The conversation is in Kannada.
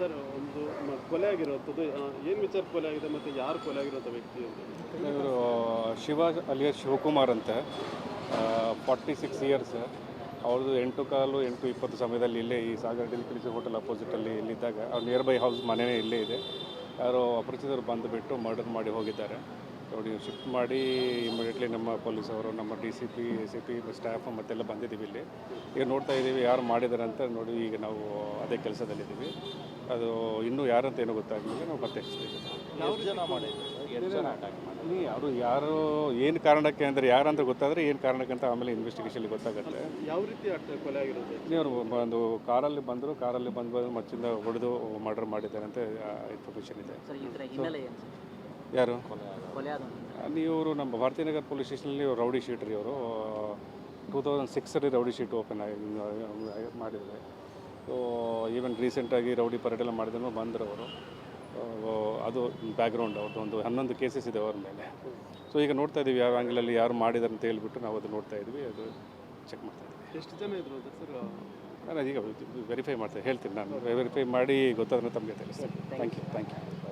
ಸರ್, ಒಂದು ಕೊಲೆ ಆಗಿರುವಂಥದ್ದು ಏನು ವಿಚಾರ ಕೊಲೆ ಆಗಿದೆ ಮತ್ತು ಯಾರು ಕೊಲೆ ಆಗಿರುವಂಥ ವ್ಯಕ್ತಿ ಅಂತ? ಇವರು, ಶಿವ ಅಲಿಯ ಶಿವಕುಮಾರ್ ಅಂತ. ಫಾರ್ಟಿ ಸಿಕ್ಸ್ ಇಯರ್ಸ್ ಅವ್ರದ್ದು ಎಂಟು ಕಾಲು, ಎಂಟು ಇಪ್ಪತ್ತು ಸಮಯದಲ್ಲಿ ಇಲ್ಲೇ ಈ ಸಾಗರ್ ಡೆಲಿಕರಿಸಿ ಹೋಟೆಲ್ ಅಪೋಸಿಟಲ್ಲಿ ಇಲ್ಲಿದ್ದಾಗ ಅವ್ರ ನಿಯರ್ ಬೈ ಹೌಸ್ ಮನೆಯೇ ಇಲ್ಲೇ ಇದೆ. ಯಾರು ಅಪರಿಚಿತರು ಬಂದುಬಿಟ್ಟು ಮರ್ಡರ್ ಮಾಡಿ ಹೋಗಿದ್ದಾರೆ. ನೋಡಿ ಶಿಫ್ಟ್ ಮಾಡಿ ಇಮಿಡಿಯೇಟ್ಲಿ ನಮ್ಮ ಪೊಲೀಸವರು ನಮ್ಮ D C P A C P staff ಮತ್ತೆಲ್ಲ ಬಂದಿದ್ದೀವಿ ಇಲ್ಲಿ. ಈಗ ನೋಡ್ತಾ ಇದ್ದೀವಿ ಯಾರು ಮಾಡಿದ್ದಾರೆ ಅಂತ ನೋಡಿ ಈಗ ನಾವು ಅದೇ ಕೆಲಸದಲ್ಲಿದ್ದೀವಿ. ಅದು ಇನ್ನೂ ಯಾರಂತ ಏನೋ ಗೊತ್ತಾಗಲಿಲ್ಲ ನಾವು ಪತ್ತೆ ಹಚ್ತೀವಿ ಎಷ್ಟು ಜನ ಮಾಡಿದ್ರು? ಎಷ್ಟು ಜನ ಅಟ್ಯಾಕ್ ಮಾಡಿದ್ರು? ಅವರು ಯಾರು ಏನು ಕಾರಣಕ್ಕೆ ಅಂದರೆ ಯಾರಂತ ಗೊತ್ತಾದರೆ ಏನು ಕಾರಣಕ್ಕೆ ಅಂತ ಆಮೇಲೆ ಇನ್ವೆಸ್ಟಿಗೇಷನ್ ಗೊತ್ತಾಗುತ್ತೆ. ಯಾವ ರೀತಿ ಕೊಲೆ ಆಗಿರೋದು? ಅವರು ಒಂದು ಕಾರಲ್ಲಿ ಬಂದರು ಕಾರಲ್ಲಿ ಬಂದು ಬಂದು ಮಚ್ಚಿಂದ ಹೊಡೆದು ಮರ್ಡರ್ ಮಾಡಿದ್ದಾರೆ ಅಂತ ಇನ್ಫಾರ್ಮೇಷನ್ ಇದೆ. ಸರ್ ಇದರ ಹಿನ್ನೆಲೆ ಏನು ಸರ್? ಯಾರು? ಅಲ್ಲಿ ಇವರು ನಮ್ಮ ಭಾರತೀಯ ನಗರ ಪೊಲೀಸ್ ಸ್ಟೇಷನಲ್ಲಿ ರೌಡಿ ಶೀಟ್ ರೀ ಅವರು ಟೂ ತೌಸಂಡ್ ಸಿಕ್ಸಲ್ಲಿ ರೌಡಿ ಶೀಟ್ ಓಪನ್ ಆಗಿ ಮಾಡಿದರೆ ಸೊ ಈವನ್ ರೀಸೆಂಟಾಗಿ ರೌಡಿ ಪರೇಡ್ ಎಲ್ಲ ಮಾಡಿದ್ರು ಬಂದರು ಅವರು. ಅದು ಬ್ಯಾಕ್ಗ್ರೌಂಡ್ ಅವ್ರದ್ದು ಒಂದು ಹನ್ನೊಂದು ಕೇಸಸ್ ಇದೆ ಅವ್ರ ಮೇಲೆ. ಸೊ ಈಗ ನೋಡ್ತಾ ಇದ್ದೀವಿ ಯಾವ ಆ್ಯಂಗಲಲ್ಲಿ ಯಾರು ಮಾಡಿದಾರೆ ಅಂತ ಹೇಳ್ಬಿಟ್ಟು ನಾವು ಅದು ನೋಡ್ತಾ ಇದ್ವಿ ಅದು ಚೆಕ್ ಮಾಡ್ತಾ ಇದ್ವಿ. ಎಷ್ಟು ಜನ ಇದ್ರು ಅಂತ ಸರ್? ನಾನು ಈಗ ವೆರಿಫೈ ಮಾಡ್ತೇನೆ ಹೇಳ್ತೀನಿ ನಾನು. ವೆರಿಫೈ ಮಾಡಿ ಗೊತ್ತಾದ್ರೆ ತಮಗೆ ತಿಳಿಸ್ತೀನಿ. Thank you thank you